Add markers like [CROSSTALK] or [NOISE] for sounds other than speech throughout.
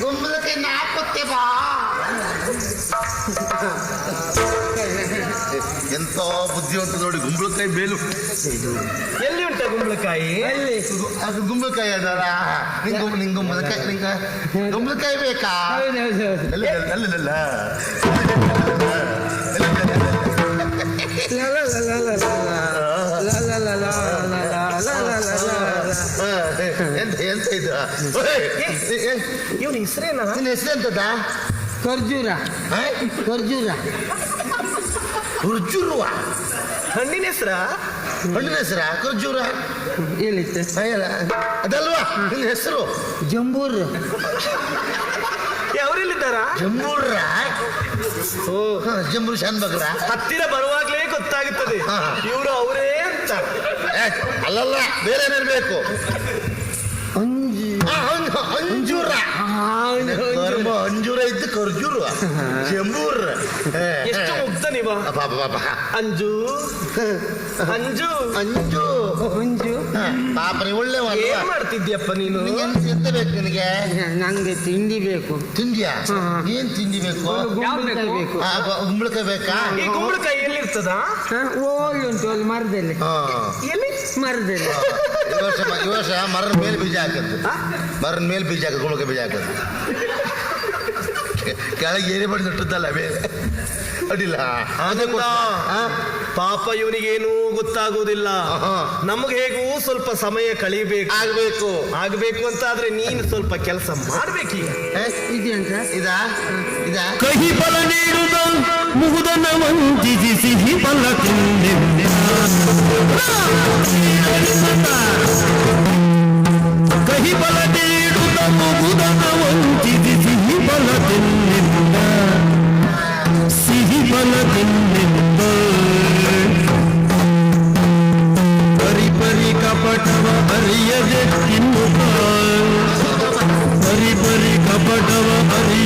గుమ్మలకి నా పొత్తే బా ಎಂತ ಬುದ್ಧಿವಂತ ನೋಡಿ ಗುಂಬಳಕಾಯಿ ಬೇಲು. ಎಲ್ಲಿ ಉಂಟ ಗುಂಬಳಕಾಯಿ? ಅಲ್ಲಿ ಅದು ಗುಂಬಳಕಾಯಿ ಅದಲ್ಲ ನಿಂಗು ನಿಂಗು ಗುಂಬಳಕಾಯಿ ನಿಂಗ. ಗುಂಬಳಕಾಯಿ ಬೇಕಾ? ಹೌದೌದು ಅಲ್ಲ ಅಲ್ಲ ಅಲ್ಲ ಎಂತ ಎಂತ ಇದು? ಇವನ ಹೆಸರೇನ? ನಿನ್ನ ಹೆಸರು ಎಂತದ? ಖರ್ಜೂರ. ಖರ್ಜೂರ. ಖರ್ಜೂರುವ ಹಣ್ಣಿನ ಹೆಸರ? ಹಣ್ಣಿನ ಹೆಸರ ಖರ್ಜೂರ. ಹೇಳಿತ್ತೆ ಅದಲ್ವಾ? ನಿನ್ನ ಹೆಸರು? ಜಂಬೂರ್. ಅವರೆಲ್ಲಿದ್ದಾರ? ಜಂಬೂರ ಓ ಹ, ಜಂಬೂರ್ ಶಾನ್ ಬಗ್ರ ಹತ್ತಿರ ಬರುವಾಗ್ಲೇ ಗೊತ್ತಾಗುತ್ತದೆ. ಇವರು ಅವರೇ ಅಂತ. ಅಲ್ಲಲ್ಲ ಬೇರೆ ಏನಿರ್ಬೇಕು ಅಂಜೂರ. ಅಂಜೂರ ಇದ್ದು ಖರ್ಜೂರು. ಜಂಬೂರ್ [LAUGHS] ಎಷ್ಟು. ಮುಗ್ಧ ನೀವ. ಅಂಜು. ಅಂಜು. ಅಂಜು. ಅಂಜು. ಪಾಪ ನೀವು ಒಳ್ಳೆ ಏನ್ ಮಾಡ್ತಿದ್ಯಪ್ಪ ನೀನು? ಎಂತ ಬೇಕು ನಿನಗೆ? ನಂಗೆ ತಿಂಡಿ ಬೇಕು. ತಿಂಡಿಯಾ. ಏನ್ ತಿಂಡಿ ಬೇಕು? ಗುಂಬಳಕಾಯಿ ಬೇಕು? ಗುಂಬಳಕಾಯಿ ಬೇಕಾ? ಈ ಗುಂಬಳಕಾಯಿ ಎಲ್ಲಿರ್ತದ ಓಲ್ ಉಂಟು ಅಲ್ಲಿ ಮರದಲ್ಲಿ. ಹಾ. ಎಲ್ಲಿ? ಮರದಲ್ಲಿ. ಈ ವರ್ಷ ಈ ವರ್ಷ ಮರದ ಮೇಲೆ ಬೀಜ ಹಾಕದ್ದು. ಮರದ ಮೇಲೆ ಬೀಜ ಹಾಕದ್ದು ಕುಂಬಳಕಾಯಿ ಬೀಜ ಹಾಕದ್ದು. ಕೆಳಗೆ ಏನೇ ಬಡಿ ನೆಟ್ಟದ್ದಲ್ಲ ಬೇರೆ. ಅಡ್ಡಿಲ್ಲ? ಪಾಪ ಇವನಿಗೇನೂ ಗೊತ್ತಾಗುವುದಿಲ್ಲ ನಮ್ಗೆ ಹೇಗೂ ಸ್ವಲ್ಪ ಸಮಯ ಕಳಿಬೇಕು. ಆಗ್ಬೇಕು. ಆಗ್ಬೇಕು ಅಂತ ಆದ್ರೆ ನೀನು ಸ್ವಲ್ಪ ಕೆಲಸ ಮಾಡ್ಬೇಕೀಗ ಇದ? ಇದ? ಕಹಿ ಫಲ ನೀಡುದ ಮುಗುದನ ವಂಚಿಸಿ ಸಿಹಿ ಫಲ ತಿಂದೆಂದ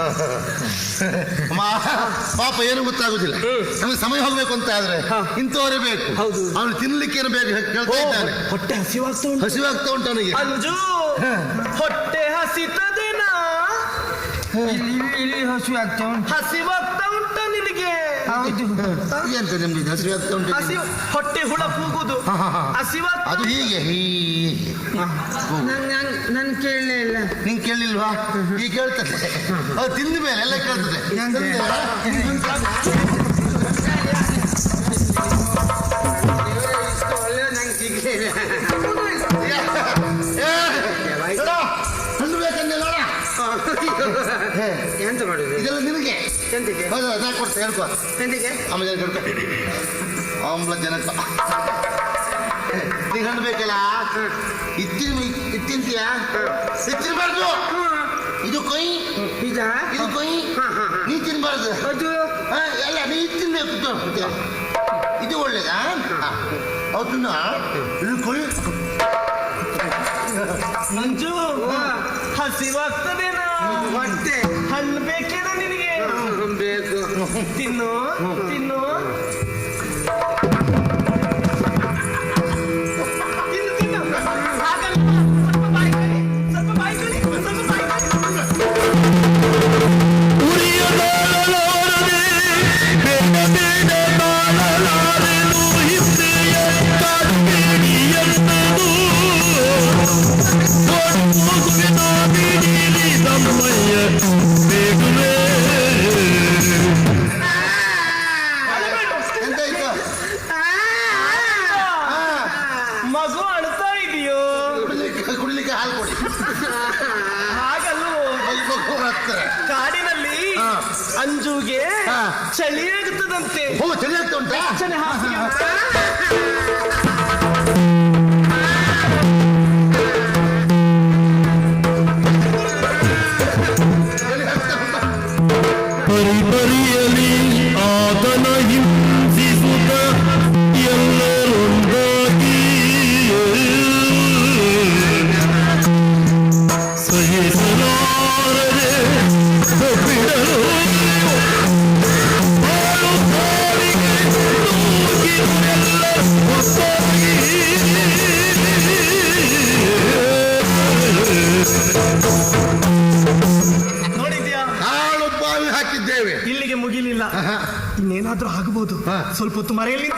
[LAUGHS] ಪಾಪ ಏನು ಗೊತ್ತಾಗುದಿಲ್ಲ. ನಮಗೆ ಸಮಯ ಹೋಗ್ಬೇಕು ಅಂತ ಆದ್ರೆ ಇಂಥವರೇ ಬೇಕು. ಹೌದು. ಅವನು ತಿನ್ಲಿಕ್ಕೆ ಏನು ಬೇಕು ಕೇಳ್ತಾ ಇದ್ದಾನೆ. ಹೊಟ್ಟೆ ಹಸಿವಾಗ್ತಾ ಉಂಟು. ಹಸಿವಾಗ್ತಾ ಉಂಟು ಅವನಿಗೆ. ಅಂಜು ಹೊಟ್ಟೆ ಹಸಿತದೇನಾ? ಉಂಟು ಹಸಿವಾಗ್ತಾ ಉಂಟ. ನಿನಗೆ ಹೌದು. ಎಂತ ನಿಮ್ಗೆ ಉಂಟು ಹೊಟ್ಟೆ ಹುಳ ಕೂಗುದು. ಹಾ, ಹಾ, ಹಾ. ಹಸಿವಾಗ್ತಾ ಅದು ಹೀಗೆ ಹೀಗೆ. ನನ್ ನನ್ ನನ್ ಕೇಳಲೇ ಇಲ್ಲ. ನಿಂಗೆ ಕೇಳಿಲ್ವಾ? ಈಗ ಕೇಳ್ತದೆ. ಅದು ತಿಂದ ಮೇಲೆ ಎಲ್ಲ ಕೇಳ್ತದೆ. ಎಂತ ಮಾಡುದು ಇದೆಲ್ಲ ನಿಮಗೆ ಎಂತಕ್ಕೆ ಹೌದು ನಾ ಕೊಡ್ತೇನೆ ಹೇಳ್ಕೊ. ಎಂತಿಗೆ? ಆಮೇಲೆ ಹಿಡ್ಕೊ ಆಮ್ಲ ಜನಕ ನೀನು ಹಣ್ಣು ಬೇಕಲ್ಲ? ಇತ್ತಿನ ಇತ್ತಿಂತೀಯ? ಸಿಕ್ಕಿರ್ಬಾರ್ದು ಇದು ಕೊಯ್. ಇದಾ ಇದು ಕೊಯ್. ಹಾ, ಹಾ, ಹಾ. ನೀ ತಿನ್ಬಾರ್ದು. ಅದು? ಹಾ, ಎಲ್ಲ ನೀ ತಿನ್ಬೇಕು ಇದು. ಒಳ್ಳೇದಾ? ಅದನ್ನ ಇದು ಕೊಯ್. ಮಂಜು ಹಸಿವಾಗ್ತದೇನಾ ಹೊಟ್ಟೆ ಹಣ್ಣು ಬೇಕೇನ ನಿನಗೆ ಬೇಕು. ತಿನ್ನು ತಿನ್ನು. ಅಂಜುಗೆ. ಚಳಿ ಆಗುತ್ತದಂತೆ. ಓ ಚಳಿ ಆಗ್ತಾ ಉಂಟಾ [LAUGHS] ಇನ್ನೇನಾದ್ರೂ ಆಗ್ಬೋದು. ಸ್ವಲ್ಪ ಹೊತ್ತು ಮರೆಯಲ್ಲಿ